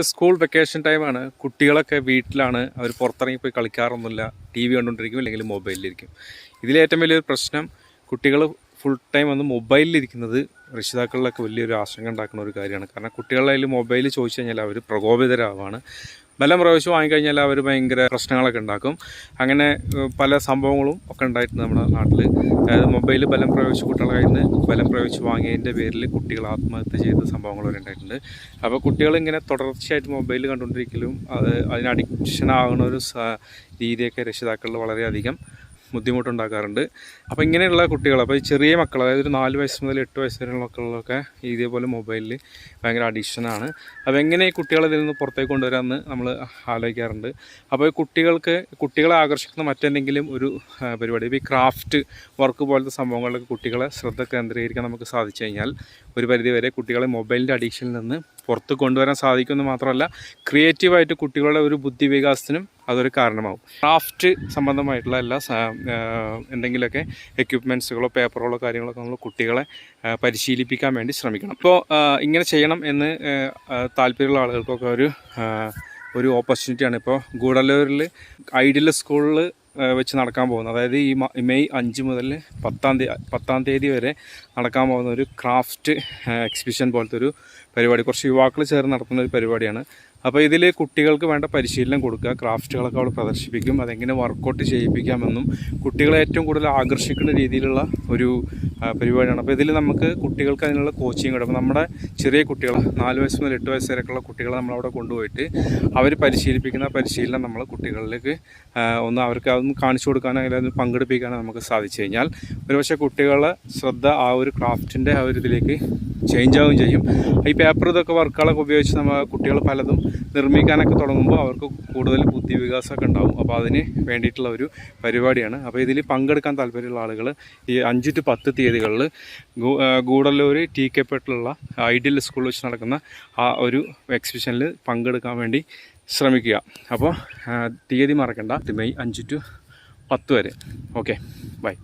School vacation ടൈമാണ് കുട്ടികളൊക്കെ വീട്ടിലാണ്. അവർ പുറത്തിറങ്ങി പോയി കളിക്കാറൊന്നുമില്ല. ടി വി കണ്ടുകൊണ്ടിരിക്കും അല്ലെങ്കിൽ മൊബൈലിലിരിക്കും ഇതിലേറ്റവും വലിയൊരു പ്രശ്നം കുട്ടികൾ ഫുൾ ടൈം വന്ന് മൊബൈലിലിരിക്കുന്നത് രക്ഷിതാക്കളിലൊക്കെ വലിയൊരു ആശങ്ക ഉണ്ടാക്കുന്ന ഒരു കാര്യമാണ്. കാരണം കുട്ടികളുടെ കയ്യിൽ മൊബൈൽ ചോദിച്ചു കഴിഞ്ഞാൽ അവർ പ്രകോപിതരാവാണ്. ബലം പ്രാവശ്യം വാങ്ങിക്കഴിഞ്ഞാൽ അവർ ഭയങ്കര പ്രശ്നങ്ങളൊക്കെ ഉണ്ടാക്കും. അങ്ങനെ പല സംഭവങ്ങളും ഒക്കെ ഉണ്ടായിട്ടുണ്ട് നമ്മുടെ നാട്ടിൽ. അതായത് മൊബൈൽ ബലം പ്രയോഗിച്ച് കുട്ടികളുടെ കയ്യിൽ നിന്ന് ബലം പ്രയോഗിച്ച് വാങ്ങിയതിന്റെ പേരിൽ കുട്ടികൾ ആത്മഹത്യ ചെയ്ത സംഭവങ്ങൾ വരെ ഉണ്ടായിട്ടുണ്ട്. അപ്പോൾ കുട്ടികൾ ഇങ്ങനെ തുടർച്ചയായിട്ട് മൊബൈൽ കണ്ടുകൊണ്ടിരിക്കലും അത് അതിന് അഡിക്ഷൻ ആകുന്ന ഒരു രീതിയൊക്കെ രക്ഷിതാക്കളിൽ വളരെയധികം ബുദ്ധിമുട്ടുണ്ടാക്കാറുണ്ട്. അപ്പോൾ ഇങ്ങനെയുള്ള കുട്ടികൾ അപ്പോൾ ഈ ചെറിയ മക്കൾ അതായത് ഒരു നാല് വയസ്സ് മുതൽ എട്ട് വയസ്സ് വരെയുള്ള മക്കളിലൊക്കെ ഇതേപോലെ മൊബൈലിൽ ഭയങ്കര അഡിക്ഷനാണ് അപ്പോൾ എങ്ങനെ ഈ കുട്ടികളെ ഇതിൽ നിന്ന് പുറത്തേക്ക് കൊണ്ടുവരാമെന്ന് നമ്മൾ ആലോചിക്കാറുണ്ട്. അപ്പോൾ ഈ കുട്ടികൾക്ക് കുട്ടികളെ ആകർഷിക്കുന്ന മറ്റെന്തെങ്കിലും ഒരു പരിപാടി ഇപ്പോൾ ഈ ക്രാഫ്റ്റ് വർക്ക് പോലത്തെ സംഭവങ്ങളിലൊക്കെ കുട്ടികളെ ശ്രദ്ധ കേന്ദ്രീകരിക്കാൻ നമുക്ക് സാധിച്ചു കഴിഞ്ഞാൽ ഒരു പരിധിവരെ കുട്ടികളെ മൊബൈലിന്റെ അഡിക്ഷനിൽ നിന്ന് പുറത്ത് കൊണ്ടുവരാൻ സാധിക്കുമെന്ന് മാത്രമല്ല ക്രിയേറ്റീവായിട്ട് കുട്ടികളുടെ ഒരു ബുദ്ധി വികാസത്തിനും അതൊരു കാരണമാവും. ക്രാഫ്റ്റ് സംബന്ധമായിട്ടുള്ള എല്ലാ എന്തെങ്കിലുമൊക്കെ എക്യുപ്മെന്റ്സുകളോ പേപ്പറുകളോ കാര്യങ്ങളൊക്കെ നമ്മൾ കുട്ടികളെ പരിശീലിപ്പിക്കാൻ വേണ്ടി ശ്രമിക്കണം. ഇപ്പോൾ ഇങ്ങനെ ചെയ്യണം എന്ന് താല്പര്യമുള്ള ആളുകൾക്കൊക്കെ ഒരു ഒരു ഓപ്പർച്യൂണിറ്റിയാണ് ഇപ്പോൾ ഗൂഡല്ലൂരിൽ ഐഡിയൽ സ്കൂളിൽ വെച്ച് നടക്കാൻ പോകുന്നത്. അതായത് ഈ മെയ് അഞ്ച് മുതൽ പത്താം തീയതി പത്താം തീയതി വരെ നടക്കാൻ പോകുന്ന ഒരു ക്രാഫ്റ്റ് എക്സിബിഷൻ പോലത്തെ ഒരു പരിപാടി. കുറച്ച് യുവാക്കൾ ചേർന്ന് നടത്തുന്ന ഒരു പരിപാടിയാണ്. അപ്പോൾ ഇതിൽ കുട്ടികൾക്ക് വേണ്ട പരിശീലനം കൊടുക്കുക. ക്രാഫ്റ്റുകളൊക്കെ അവിടെ പ്രദർശിപ്പിക്കും. അതെങ്ങനെ വർക്കൗട്ട് ചെയ്യിപ്പിക്കാമെന്നും കുട്ടികളെ ഏറ്റവും കൂടുതൽ ആകർഷിക്കുന്ന രീതിയിലുള്ള ഒരു പരിപാടിയാണ്. അപ്പോൾ ഇതിൽ നമുക്ക് കുട്ടികൾക്ക് അതിനുള്ള കോച്ചിങ് കിട്ടും നമ്മുടെ ചെറിയ കുട്ടികൾ നാല് വയസ്സ് മുതൽ എട്ട് വയസ്സ് വരെയൊക്കെയുള്ള കുട്ടികളെ നമ്മളവിടെ കൊണ്ടുപോയിട്ട് അവർ പരിശീലിപ്പിക്കുന്ന പരിശീലനം നമ്മൾ കുട്ടികളിലേക്ക് ഒന്ന് അവർക്ക് അതൊന്ന് കാണിച്ചു കൊടുക്കാനോ അല്ലെങ്കിൽ അതൊന്ന് പങ്കെടുപ്പിക്കാനോ നമുക്ക് സാധിച്ചു കഴിഞ്ഞാൽ ഒരുപക്ഷെ കുട്ടികളെ ശ്രദ്ധ ആ ഒരു ക്രാഫ്റ്റിന്റെ ആ ഒരു ഇതിലേക്ക് ചേഞ്ച് ആവുകയും ചെയ്യും. ഈ പേപ്പർ ഇതൊക്കെ വർക്കുകളൊക്കെ ഉപയോഗിച്ച് നമ്മൾ കുട്ടികൾ പലതും നിർമ്മിക്കാനൊക്കെ തുടങ്ങുമ്പോൾ അവർക്ക് കൂടുതൽ ബുദ്ധി വികാസമൊക്കെ ഉണ്ടാവും. അപ്പോൾ അതിന് വേണ്ടിയിട്ടുള്ള ഒരു പരിപാടിയാണ്. അപ്പോൾ ഇതിൽ പങ്കെടുക്കാൻ താല്പര്യമുള്ള ആളുകൾ ഈ അഞ്ച് ടു പത്ത് തീയതികളിൽ ഗൂഡല്ലൂർ ടി കെ പെട്ടിലുള്ള ഐഡിയൽ സ്കൂളിൽ വെച്ച് നടക്കുന്ന ആ ഒരു എക്സിബിഷനിൽ പങ്കെടുക്കാൻ വേണ്ടി ശ്രമിക്കുക. അപ്പോൾ തീയതി മറക്കണ്ട. മെയ് അഞ്ച് ടു പത്ത് വരെ. ഓക്കെ. ബൈ.